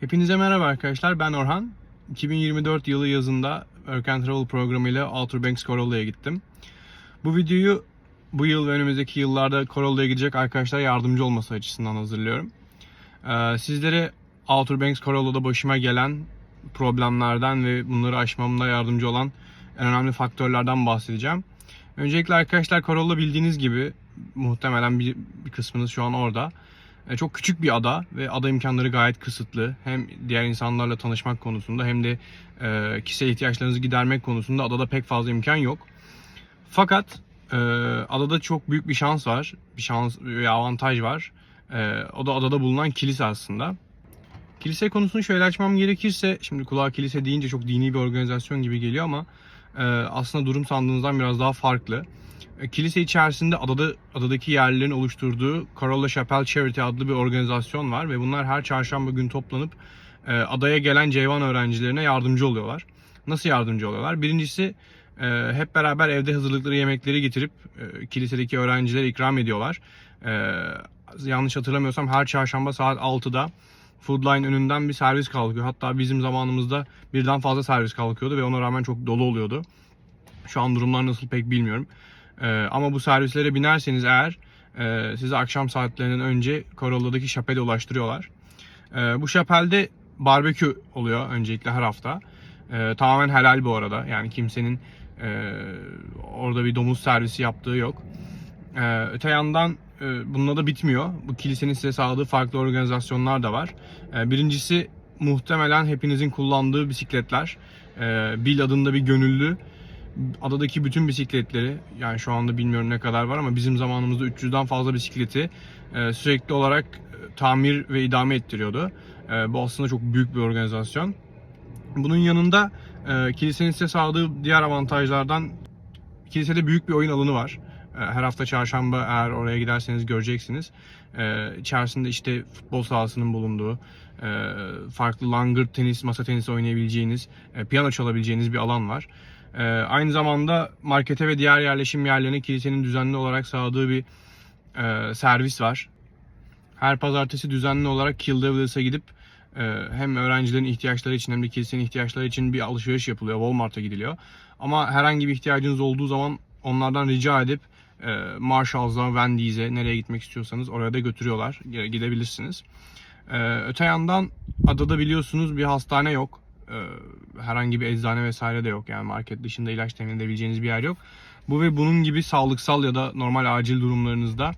Hepinize merhaba arkadaşlar. Ben Orhan. 2024 yılı yazında Work and Travel programıyla Outer Banks Corolla'ya gittim. Bu videoyu bu yıl ve önümüzdeki yıllarda Corolla'ya gidecek arkadaşlara yardımcı olması açısından hazırlıyorum. Ee, sizlere Outer Banks Corolla'da başıma gelen problemlerden ve bunları aşmamda yardımcı olan en önemli faktörlerden bahsedeceğim. Öncelikle arkadaşlar Corolla bildiğiniz gibi muhtemelen bir, bir kısmınız şu an orada. E, Çok küçük bir ada ve ada imkanları gayet kısıtlı. Hem diğer insanlarla tanışmak konusunda hem de e, kişisel ihtiyaçlarınızı gidermek konusunda adada pek fazla imkan yok. Fakat e, adada çok büyük bir şans var. Bir şans ve avantaj var. E, o da adada bulunan kilise aslında. Kilise konusunu şöyle açmam gerekirse, şimdi kulağa kilise deyince çok dini bir organizasyon gibi geliyor ama aslında durum sandığınızdan biraz daha farklı. E, Kilise içerisinde adada adadaki yerlilerin oluşturduğu Corolla Chapel Charity adlı bir organizasyon var ve bunlar her çarşamba gün toplanıp e, adaya gelen Ceyvan öğrencilerine yardımcı oluyorlar. Nasıl yardımcı oluyorlar? Birincisi e, hep beraber evde hazırlıkları yemekleri getirip e, kilisedeki öğrencilere ikram ediyorlar. E, yanlış hatırlamıyorsam her çarşamba saat 6'da Foodline önünden bir servis kalkıyor. Hatta bizim zamanımızda birden fazla servis kalkıyordu ve ona rağmen çok dolu oluyordu. Şu an durumlar nasıl pek bilmiyorum. Ee, ama bu servislere binerseniz eğer e, sizi akşam saatlerinden önce Corolla'daki şapele ulaştırıyorlar. Ee, bu şapelde barbekü oluyor öncelikle her hafta. Ee, tamamen helal bu arada. Yani kimsenin e, orada bir domuz servisi yaptığı yok. Ee, öte yandan e, bununla da bitmiyor. Bu kilisenin size sağladığı farklı organizasyonlar da var. Ee, birincisi muhtemelen hepinizin kullandığı bisikletler. Ee, Bill adında bir gönüllü adadaki bütün bisikletleri yani şu anda bilmiyorum ne kadar var ama bizim zamanımızda 300'den fazla bisikleti e, sürekli olarak e, tamir ve idame ettiriyordu. E, bu aslında çok büyük bir organizasyon. Bunun yanında e, kilisenin size sağladığı diğer avantajlardan kilisede büyük bir oyun alanı var. Her hafta çarşamba eğer oraya giderseniz göreceksiniz. E, içerisinde işte futbol sahasının bulunduğu, farklı langırt tenis, masa tenisi oynayabileceğiniz, piyano çalabileceğiniz bir alan var. E, Aynı zamanda markete ve diğer yerleşim yerlerine kilisenin düzenli olarak sağladığı bir e, servis var. Her pazartesi düzenli olarak Kill Devils'a gidip e, hem öğrencilerin ihtiyaçları için hem de kilisenin ihtiyaçları için bir alışveriş yapılıyor. Walmart'a gidiliyor. Ama herhangi bir ihtiyacınız olduğu zaman onlardan rica edip e, Marshalls'a, Wendy's'e nereye gitmek istiyorsanız oraya da götürüyorlar. Gidebilirsiniz. E, öte yandan adada biliyorsunuz bir hastane yok. E, herhangi bir eczane vesaire de yok. Yani market dışında ilaç temin edebileceğiniz bir yer yok. Bu ve bunun gibi sağlıksal ya da normal acil durumlarınızda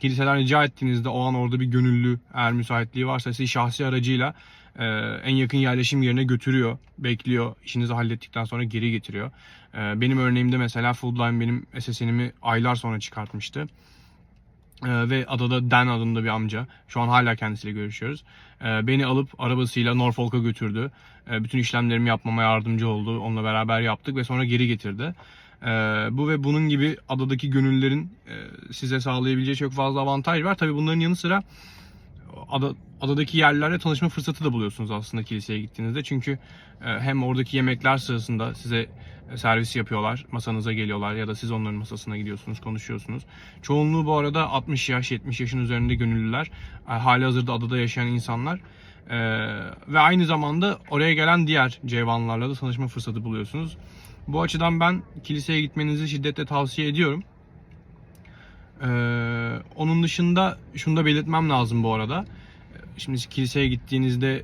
kiliseden rica ettiğinizde o an orada bir gönüllü eğer müsaitliği varsa sizi şahsi aracıyla e, en yakın yerleşim yerine götürüyor, bekliyor, işinizi hallettikten sonra geri getiriyor. E, benim örneğimde mesela Foodline benim SSN'imi aylar sonra çıkartmıştı. E, ve adada Dan adında bir amca. Şu an hala kendisiyle görüşüyoruz. E, beni alıp arabasıyla Norfolk'a götürdü. E, bütün işlemlerimi yapmama yardımcı oldu. Onunla beraber yaptık ve sonra geri getirdi. E, bu ve bunun gibi adadaki gönüllerin e, size sağlayabileceği çok fazla avantaj var. Tabii bunların yanı sıra ada, adadaki yerlerle tanışma fırsatı da buluyorsunuz aslında kiliseye gittiğinizde. Çünkü e, hem oradaki yemekler sırasında size e, servis yapıyorlar, masanıza geliyorlar ya da siz onların masasına gidiyorsunuz, konuşuyorsunuz. Çoğunluğu bu arada 60 yaş, 70 yaşın üzerinde gönüllüler. E, hali hazırda adada yaşayan insanlar. Ve aynı zamanda oraya gelen diğer ceyvanlarla da tanışma fırsatı buluyorsunuz. Bu açıdan ben kiliseye gitmenizi şiddetle tavsiye ediyorum. Ee, onun dışında şunu da belirtmem lazım bu arada. Şimdi kiliseye gittiğinizde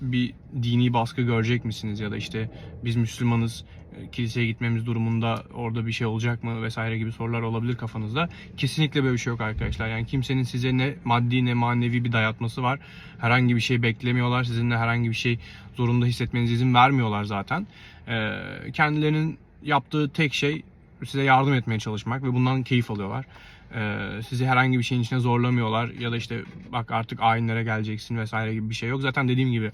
bir dini baskı görecek misiniz ya da işte biz Müslümanız e, kiliseye gitmemiz durumunda orada bir şey olacak mı vesaire gibi sorular olabilir kafanızda. Kesinlikle böyle bir şey yok arkadaşlar. Yani kimsenin size ne maddi ne manevi bir dayatması var. Herhangi bir şey beklemiyorlar. Sizinle herhangi bir şey zorunda hissetmenize izin vermiyorlar zaten. Ee, kendilerinin yaptığı tek şey size yardım etmeye çalışmak ve bundan keyif alıyorlar. Ee, sizi herhangi bir şeyin içine zorlamıyorlar ya da işte bak artık ayinlere geleceksin vesaire gibi bir şey yok. Zaten dediğim gibi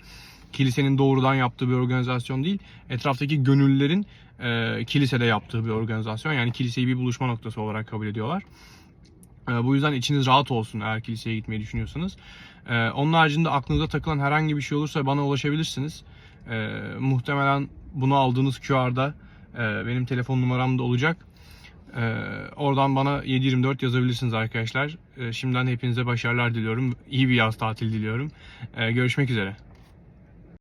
kilisenin doğrudan yaptığı bir organizasyon değil, etraftaki gönüllülerin e, kilisede yaptığı bir organizasyon. Yani kiliseyi bir buluşma noktası olarak kabul ediyorlar. E, bu yüzden içiniz rahat olsun eğer kiliseye gitmeyi düşünüyorsanız. E, onun haricinde aklınıza takılan herhangi bir şey olursa bana ulaşabilirsiniz. E, muhtemelen bunu aldığınız QR'da benim telefon numaram da olacak. Ee, oradan bana 724 yazabilirsiniz arkadaşlar. Ee, şimdiden hepinize başarılar diliyorum. İyi bir yaz tatil diliyorum. Ee, görüşmek üzere.